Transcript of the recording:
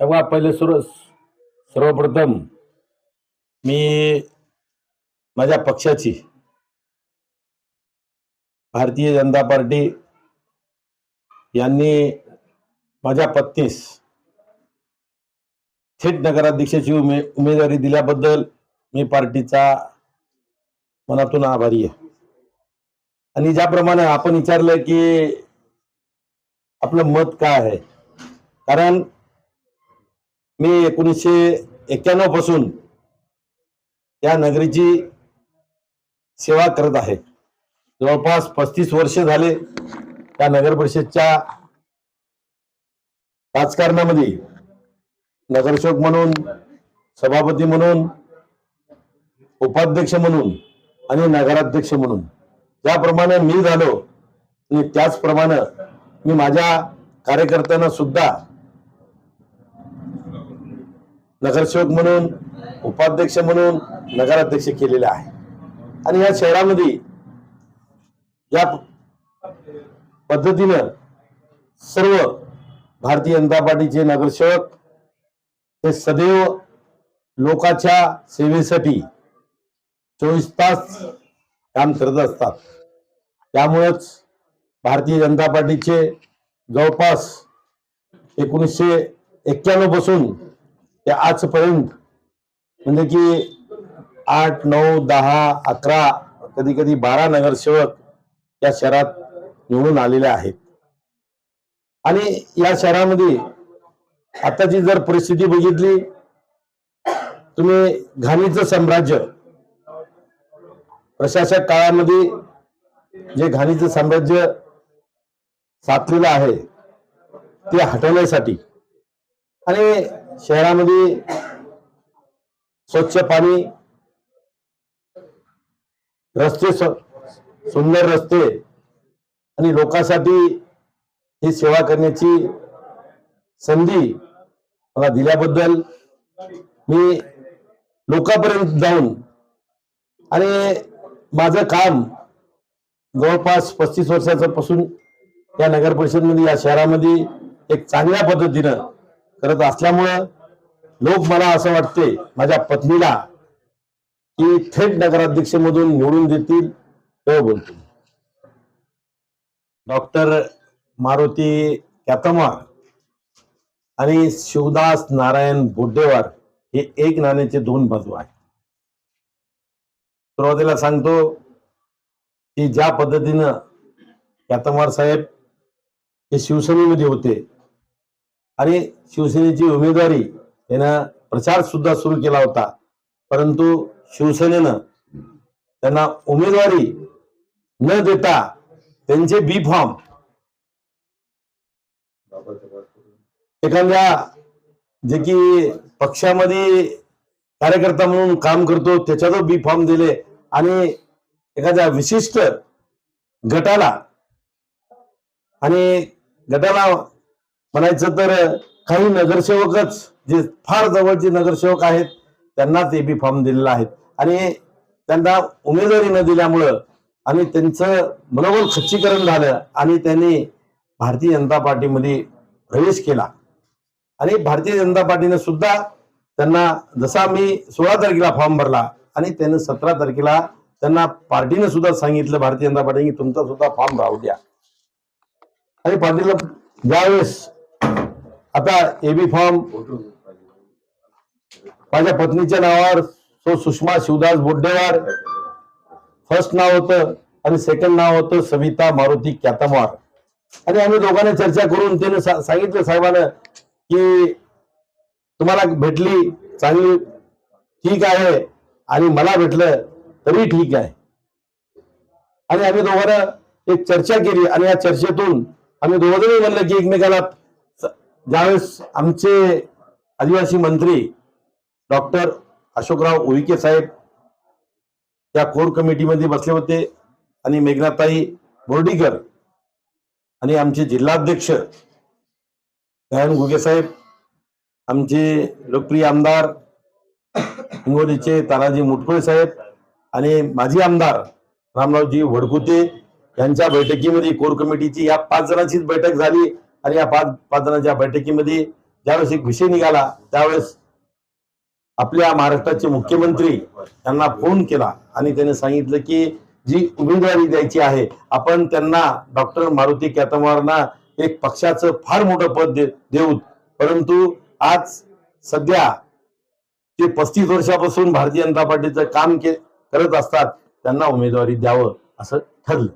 तेव्हा पहिले सुरू सर्वप्रथम मी माझ्या पक्षाची भारतीय जनता पार्टी यांनी माझ्या पत्नीस थेट नगराध्यक्षाची उमे उमेदवारी दिल्याबद्दल मी पार्टीचा मनातून आभारी आहे. आणि ज्याप्रमाणे आपण विचारलं की आपलं मत काय आहे? कारण मी एकोणीसशे एक्क्याण्णवपासून या नगरीची सेवा करत आहे. जवळपास पस्तीस वर्ष झाले त्या नगर परिषदच्या राजकारणामध्ये. नगरसेवक म्हणून सभापती म्हणून उपाध्यक्ष म्हणून आणि नगराध्यक्ष म्हणून. ज्याप्रमाणे मी झालो आणि त्याचप्रमाणे मी माझ्या कार्यकर्त्यांना सुद्धा नगरसेवक म्हणून उपाध्यक्ष म्हणून नगराध्यक्ष केलेले आहे. आणि या शहरामध्ये या पद्धतीनं सर्व भारतीय जनता पार्टीचे नगरसेवक हे सदैव लोकांच्या सेवेसाठी चोवीस तास काम करत असतात. त्यामुळेच भारतीय जनता पार्टीचे जवळपास एकोणीसशे एक्क्याण्णवपासून ते आजपर्यंत. म्हणजे की आठ नऊ दहा अकरा कधी कधी बारा नगरसेवक या शहरात निवडून आलेले आहेत. आणि या शहरामध्ये आताची जर परिस्थिती बघितली तुम्ही घाणीचं साम्राज्य प्रशासक काळामध्ये जे घाणीचं साम्राज्य साधलेलं आहे ते हटवण्यासाठी आणि शहरामध्ये स्वच्छ पाणी रस्ते सुंदर रस्ते आणि लोकांसाठी ही सेवा करण्याची संधी मला दिल्याबद्दल मी लोकांपर्यंत जाऊन आणि माझं काम जवळपास पस्तीस वर्षाचं पासून या नगर परिषदमध्ये या शहरामध्ये एक चांगल्या पद्धतीनं करत असल्यामुळं लोक मला असं वाटते माझ्या पत्नीला की थेट नगराध्यक्ष मधून निवडून देतील तेव्हा बोलतो डॉक्टर मारुती कॅतमार आणि शिवदास नारायण बोड्डेवार हे एक नाण्याचे दोन बाजू आहेत. सुरुवातीला सांगतो की ज्या पद्धतीनं कॅतमार साहेब हे शिवसेनेमध्ये होते आणि शिवसेनेची उमेदवारी यानं प्रचार सुद्धा सुरू केला होता. परंतु शिवसेनेनं त्यांना उमेदवारी न देता त्यांचे बी फॉर्म एखाद्या जे की पक्षामध्ये कार्यकर्ता म्हणून काम करतो त्याच्यातच बी फॉर्म दिले आणि एखाद्या विशिष्ट गटाला आणि गटाला म्हणायचं तर काही नगरसेवकच जे फार जवळचे नगरसेवक आहेत त्यांना ते बी फॉर्म दिलेला आहेत. आणि त्यांना उमेदवारी न दिल्यामुळं आणि त्यांचं मनोबल खच्चीकरण झालं आणि त्यांनी भारतीय जनता पार्टीमध्ये प्रवेश केला. आणि भारतीय जनता पार्टीने सुद्धा त्यांना जसा मी सोळा तारखेला फॉर्म भरला आणि त्यानं सतरा तारखेला त्यांना पार्टीने सुद्धा सांगितलं भारतीय जनता पार्टी की तुमचा सुद्धा फॉर्म राहू द्या. आणि पार्टीला ज्यावेळेस आता एबी फॉर्म माझ्या पत्नीच्या नावावर तो सुषमा शिवदास बोड्डेवार. फर्स्ट नाव होतं आणि सेकंड नाव होतं सविता मारुती कॅतमार आणि आम्ही दोघांनी चर्चा करून त्याने सा- सांगितलं साहेबानं की तुम्हाला भेटली चांगली ठीक आहे आणि मला भेटलं तरी ठीक आहे. आणि आम्ही दोघांना एक चर्चा केली आणि या चर्चेतून आम्ही दोघंही म्हणलं की एकमेकाला ज्यावेळेस आमचे आदिवासी मंत्री डॉक्टर अशोकराव उईके साहेब त्या कोर कमिटीमध्ये बसले होते आणि मेघनाताई बोर्डीकर आणि आमचे जिल्हाध्यक्ष दयान घुगे साहेब आमचे लोकप्रिय आमदार हिंगोलीचे तानाजी मुटकुळे साहेब आणि माजी आमदार रामरावजी वडकुते यांच्या बैठकीमध्ये कोर कमिटीची या पाच जणांचीच बैठक झाली. आणि या पाच पाच जणांच्या बैठकीमध्ये ज्यावेळेस एक विषय निघाला त्यावेळेस आपल्या महाराष्ट्राचे मुख्यमंत्री त्यांना फोन केला आणि त्याने सांगितलं की जी उमेदवारी द्यायची आहे आपण त्यांना डॉक्टर मारुती कॅतमारना एक पक्षाचं फार मोठं पद दे- देऊ. परंतु आज सध्या ते पस्तीस वर्षापासून भारतीय जनता पार्टीचं काम के करत असतात त्यांना उमेदवारी द्यावं असं ठरलं.